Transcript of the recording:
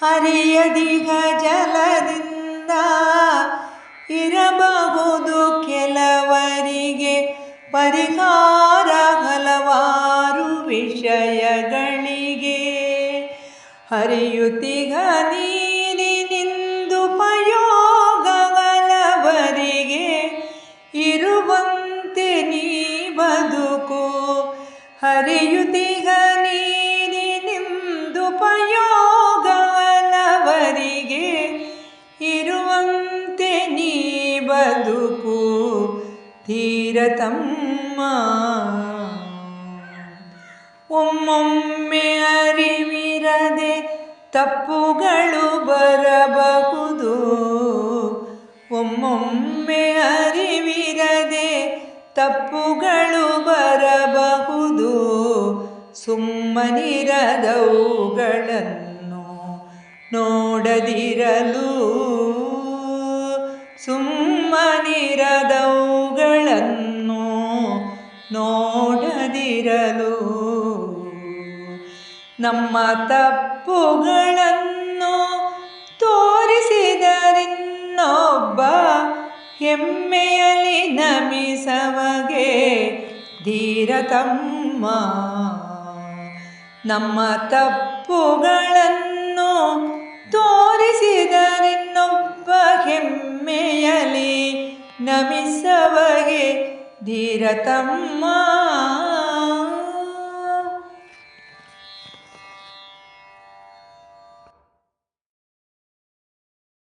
ಹರಿಯದಿಗ ಜಲದಿಂದ ಇರಬಹುದು ಕೆಲವರಿಗೆ ಪರಿಹಾರ ಹಲವಾರು ವಿಷಯಗಳಿಗೆ. ಹರಿಯುತ್ತಿಗ ನೀರಿನಿಂದುಪಯೋಗವಲವರಿಗೆ ಇರುವಂತೆ ನೀ ಬದುಕು. ಹರಿಯುತ್ತಿಗ ನೀರಿನಿಂದುಪಯೋಗವಲವರಿಗೆ ಬದುಕು ತೀರತಮ್ಮ. ಒಮ್ಮೊಮ್ಮೆ ಅರಿವಿರದೆ ತಪ್ಪುಗಳು ಬರಬಹುದು. ಒಮ್ಮೊಮ್ಮೆ ಅರಿವಿರದೆ ತಪ್ಪುಗಳು ಬರಬಹುದು. ಸುಮ್ಮನಿರದವುಗಳನ್ನು ನೋಡದಿರಲು ಸುಮ್ಮನಿರದವುಗಳನ್ನು ನೋಡದಿರಲು. ನಮ್ಮ ತಪ್ಪುಗಳನ್ನು ತೋರಿಸಿದರಿನ್ನೊಬ್ಬ ಹೆಮ್ಮೆಯಲಿ ನಮಿಸವಗೆ ಧೀರತಮ್ಮ ನಮ್ಮ ತಪ್ಪುಗಳನ್ನು ತೋರಿಸಿದರಿನ್ನೊಬ್ಬ ಹೆಮ್ಮೆಯಲಿ ನಮಿಸವಗೆ ಧೀರತಮ್ಮ